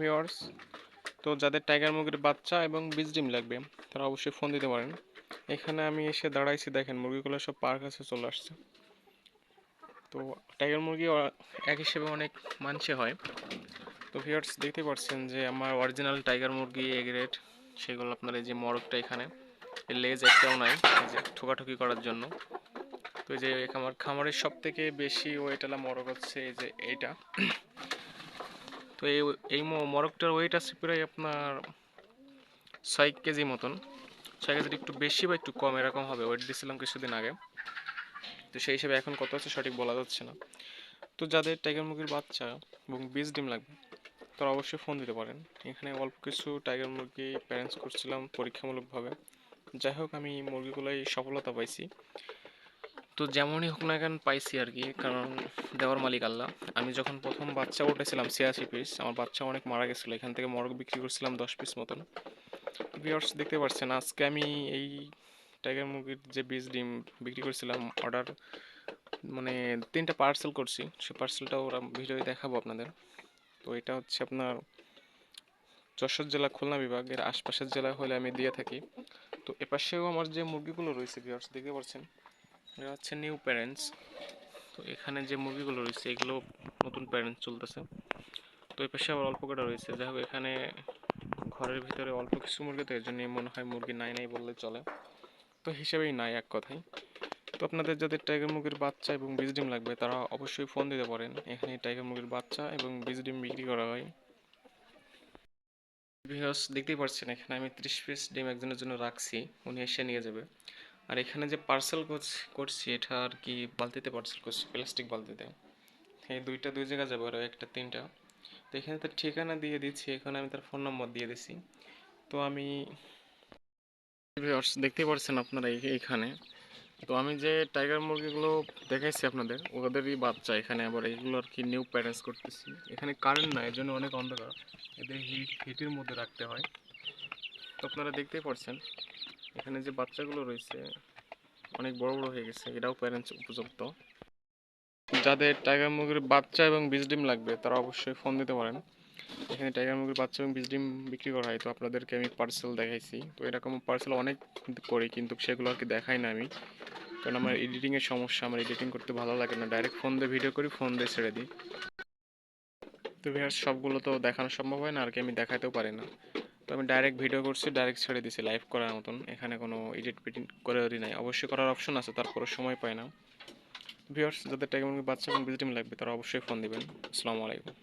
Viewers তো যাদের tiger মুরগির বাচ্চা এবং বীজ ডিম লাগবে, তারা অবশ্যই ফোন দিতে পারেন। এখানে আমি এসে দাঁড়াইছি, দেখেন মুরগিগুলো সব পার কাছে চলে আসছে। তো টাইগার মুরগি এক হিসেবে অনেক মানসে হয়। তো ভিউয়ার্স দেখতে পাচ্ছেন যে আমার অরিজিনাল টাইগার মুরগি এগ রেট সেগুলো আপনার এই যে মরকটা এখানে এর লেজ একটাও নাই যে ঠোকাঠুকি করার জন্য। তো এই যে আমার খামারের সব থেকে বেশি ওয়েটালা মরক হচ্ছে এই যে এইটা। তো এই এই মরকটার ওয়েট আছে প্রায় আপনার ছয় কেজি মতন। ছয় কেজির একটু বেশি বা একটু কম, এরকম হবে। ওয়েট দিয়েছিলাম কিছুদিন আগে। তো সেই হিসেবে এখন কত আছে সঠিক বলা যাচ্ছে না। তো যাদের টাইগার মুরগির বাচ্চা এবং বীজ ডিম লাগবে, তারা অবশ্যই ফোন দিতে পারেন। এখানে অল্প কিছু টাইগার মুরগি প্যারেন্টস করছিলাম পরীক্ষামূলকভাবে। যাই হোক, আমি মুরগিগুলোই সফলতা পাইছি। তো যেমনই হোক না কেন পাইছি আর কি, কারণ দেওয়ার মালিক আল্লাহ। আমি যখন প্রথম বাচ্চা উঠেছিলাম, ছিয়াশি পিস আমার বাচ্চা অনেক মারা গেছিল। এখান থেকে মরগ বিক্রি করছিলাম দশ পিস মতন। ভিউয়ার্স দেখতে পাচ্ছেন আজকে আমি এই টাইগার মুরগির যে বীজ ডিম বিক্রি করছিলাম অর্ডার মানে তিনটা পার্সেল করছি। সেই পার্সেলটা ওরা ভিডিওয়ে দেখাবো আপনাদের। তো এটা হচ্ছে আপনার যশোর জেলা খুলনা বিভাগের আশপাশের জেলা হলে আমি দিয়ে থাকি। তো এপাশেও আমার যে মুরগিগুলো রয়েছে ভিওর্স দেখতে পাচ্ছেন এটা হচ্ছে নিউ প্যারেন্টস তো এখানে যে মুরগিগুলো রয়েছে, এগুলো নতুন প্যারেন্টস চলতেছে। তো এই পাশে আবার অল্প কটা রয়েছে। যাই হোক, এখানে ঘরের ভিতরে অল্প কিছু মুরগি, তো এর জন্য মনে হয় মুরগি নাই নাই বললে চলে। তো হিসেবেই নাই এক কথায় তো আপনাদের যাদের টাইগার মুরগির বাচ্চা এবং বীজ ডিম লাগবে, তারা অবশ্যই ফোন দিতে পারেন। এখানে টাইগার মুরগির বাচ্চা এবং বীজ ডিম বিক্রি করা হয়। দেখতেই পাচ্ছেন এখানে আমি ত্রিশ পিস ডিম একজনের জন্য রাখছি। উনি এসে নিয়ে যাবে। আর এখানে যে পার্সেল করছি এটা আর কি বালতিতে পার্সেল করছি প্লাস্টিক বালতিতে। এই দুইটা দুই জায়গা যাবে আর একটা তিনটা। তো এখানে তার ঠিকানা দিয়ে দিচ্ছি, এখানে আমি তার ফোন নম্বর দিয়ে দিছি তো আমি দেখতেই পাচ্ছেন আপনারা এইখানে। তো আমি যে টাইগার মুরগিগুলো দেখাইছি আপনাদের, ওদেরই বাচ্চা এখানে, আবার এগুলো আর কি নিউ প্যারেন্টস করতেছি। এখানে কারেন্ট না এর জন্য অনেক অন্ধকার। এদের হিট, হিটের মধ্যে রাখতে হয়। তো আপনারা দেখতেই পাচ্ছেন এখানে যে বাচ্চাগুলো রয়েছে, অনেক বড় বড় হয়ে গেছে এটাও প্যারেন্টস উপযুক্ত। যাদের টাইগার মুরগির বাচ্চা এবং বীজ ডিম লাগবে, তারা অবশ্যই ফোন দিতে পারেন। এখানে টাইগার মুরগির বাচ্চা এবং বীজ ডিম বিক্রি করা হয়, তো আপনাদেরকে আমি পার্সেল দেখাইছি। তো এরকম পার্সেল অনেক করি, কিন্তু সেগুলো আর কি দেখাই না আমি। কারণ আমার এডিটিংয়ের সমস্যা, আমার এডিটিং করতে ভালো লাগে না। ডাইরেক্ট ফোন দিয়ে ভিডিও করি ফোন দিয়ে ছেড়ে দিই। তো ভিউয়ার্স সবগুলো তো দেখানো সম্ভব হয় না, আর কি আমি দেখাতেও পারি না। তো আমি ডাইরেক্ট ভিডিও করছি ডাইরেক্ট ছেড়ে দিছি লাইভ করার মতন। এখানে কোনো এডিট পিডিট করারই নাই। অবশ্যই করার অপশন আছে তারপরে সময় পায় না। ভিউয়ার্স যাদের টাইম বাচ্চা এবং ভিজিটিং লাগবে, তারা অবশ্যই ফোন দিবেন। আসসালামু আলাইকুম।